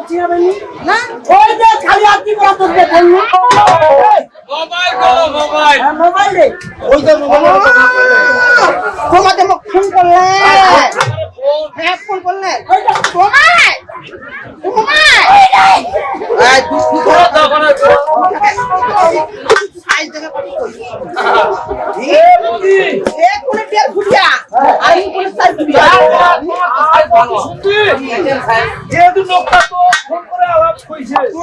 বলছি হবে নি না ওই যে খালি আতি করা তোর যে বলল মোবাইল করো মোবাইল মোবাইল রে ফোন করলে হ্যাঁ ফোন লোকটা তো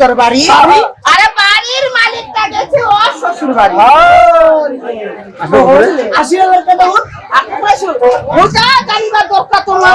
তোর বাড়ি? আরে বাড়ির মালিকটা গেছে ও শ্বশুর বাড়ি। আশি হাজার টাকা ওটা জানবা দরকার তোমার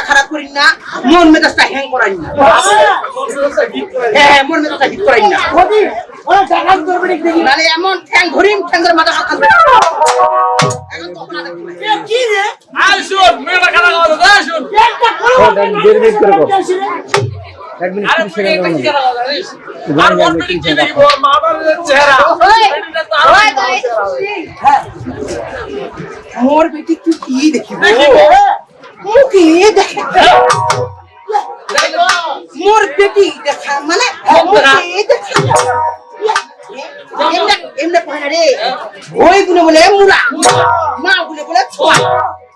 খারাপ করিন না মন মেজাজটা হ্যাং করাই না। হ্যাঁ, হ্যাঁ মন মেজাজটা হিট করাই না। এমন ঠ্যাং ধরিম ঠ্যাং মাথা কথা কি রে? আর শুন মেয়েটা খারাপ করে দাও শুন। একটা করো। মোর বেটি দেখা মানে দেখা। এমনে এমনে পাহাড়ে ওই গুলো বলে মুলা মা গুলো বলে ছোয়া।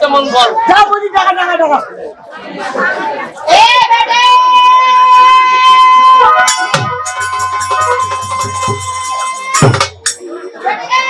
যেমন বল যা বলি Yeah.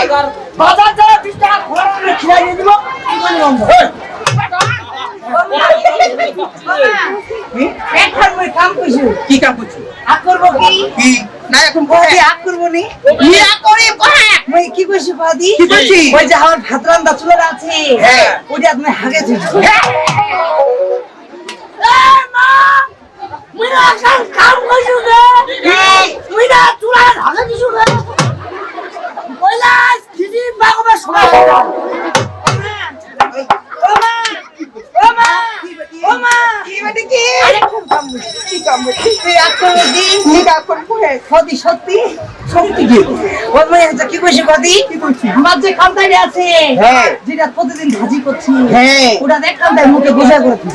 বাজার বিশ টাকা ঘোরা খিলাই দিয়ে দিব দোকানে বন্ধ? এখন মই কাম করছি কি কাম করছিস আগ করব কি? কি? না এখন বসে। আগ করব নি? করে মই কি করছি পাদি? কি করছিস? ওই যে আমার ভাত রান্দা চুলার আছে হ্যাঁ। ওইটা তুমি হাগে দিচ্ছ মুইনা কাম কাম করছ রে মুইনা চুলা হাগে দিছো রে কইলা কিজি বাগবে সময় ওমা ওমা ওমা কি বেটি কি আরে খুব কাম করছি কি কাম করছিস তুই আজ করে দি কি কাম করে বহে সত্যি সত্যি সত্যি কি ওই মই আজ কি কইছি কদি আমার যে কামটাই আছে। হ্যাঁ। যেটা প্রতিদিন ভাজি করছি। হ্যাঁ। ওটা দেখ কামটাই মুখে বোঝা করছি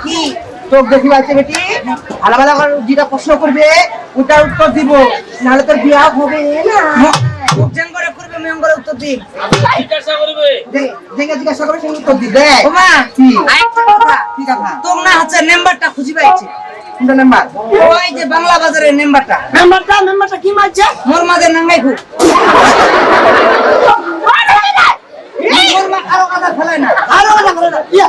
কি? তোর দেখি পাচ্ছে বেটি। ভালো ভালো করে যেটা প্রশ্ন করবে ওটার উত্তর দিব। নাহলে তোর বিয়া হবে না। করে করবে মেয়ং করে উত্তর দিন যে- যেটা জিজ্ঞাসা করবে সেই উত্তর দিবে। ওমা কি? আরেকটা কথা। কি কথা? তোর না হচ্ছে নাম্বারটা খুঁজি পাইছে। কোনটা নাম্বার ওই যে বাংলা বাজারের নাম্বারটা কি মারছে? মোর মাঝে নাঙ্গাই খুব। মোর মা কারও কথা ফেলে না। আরও কথা বলে না। ইয়া।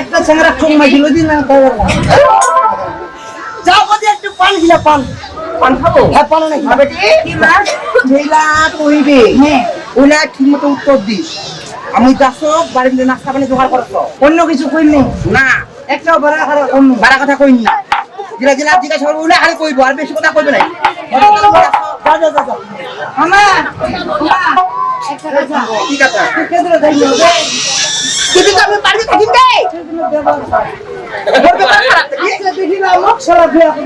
একটা ঠুং দিন না। একটু পান গিলা পান। পান খাব? হ্যাঁ পান নাকি কি? মা যেলা কইবে। হ্যাঁ। ওলা ঠিক মতো উত্তর দিস। আমি যাচ্ছ বাড়ির মধ্যে নাস্তা পানি জোগাড় করছ। অন্য কিছু কই নেই না একটা বড় খারাপ কথা কই না? যেটা জেলা জিজ্ঞাসা করব ওলা খালি কইবো আর বেশি কথা কইবে না যা যা যা যা। আমা আমা একটা কথা ঠিক আছে। কিন্তু তো আমি বাড়িতে থাকি দে। আচ্ছা দেখি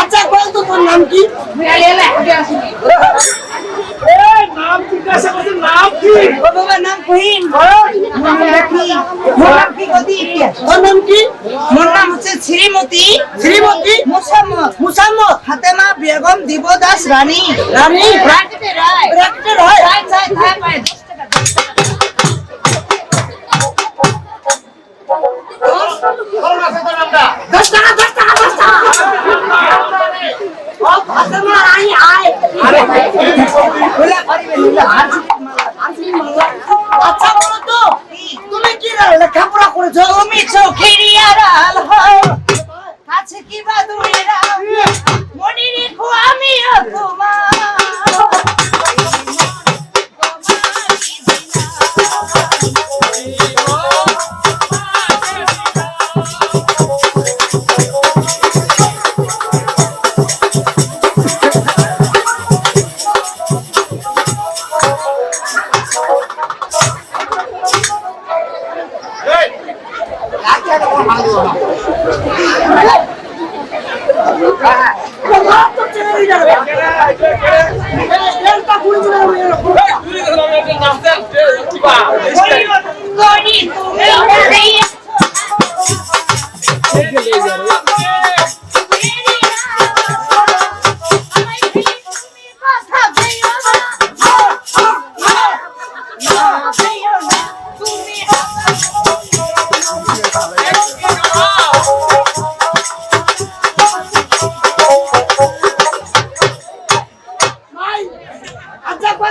আচ্ছা বল তো তোর নাম কি নাম জিজ্ঞাসা করছি নাম বাবা নাম নাম কি মোর নাম কি গদি ওর নাম কি মোর নাম হচ্ছে শ্রীমতী শ্রীমতী মুসাম্মদ মুসাম্মদ ফাতেমা বেগম দিবদাস রানী রানী রায় হয় রায় দশ টাকা দশ টাকা দশ টাকা। আচ্ছা তুমি কি লেখাপড়া করেছ? তুমি চোখের আড়াল হও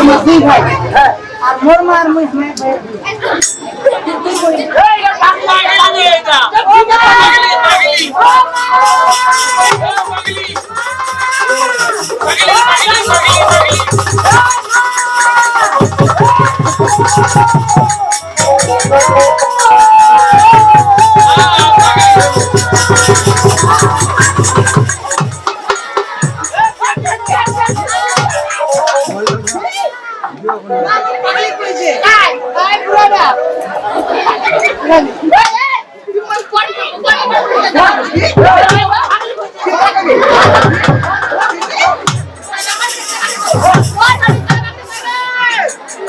মোর দুই ভাই আর মোর মা মুই আমি আমার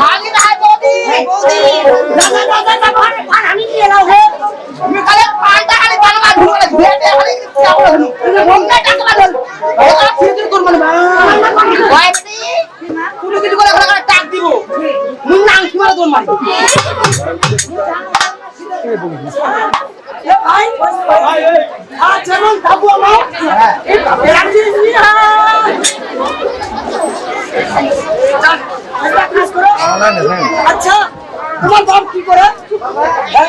ভাগি না বৌদি বৌদি দাদা দাদা ঘরে ঘর আচ্ছা তোমার বাপ কি করে হ্যাঁ?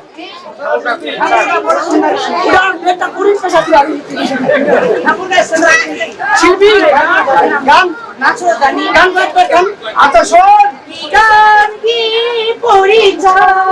শিল্পী গান গান গান আতসর গান কি পরিচয়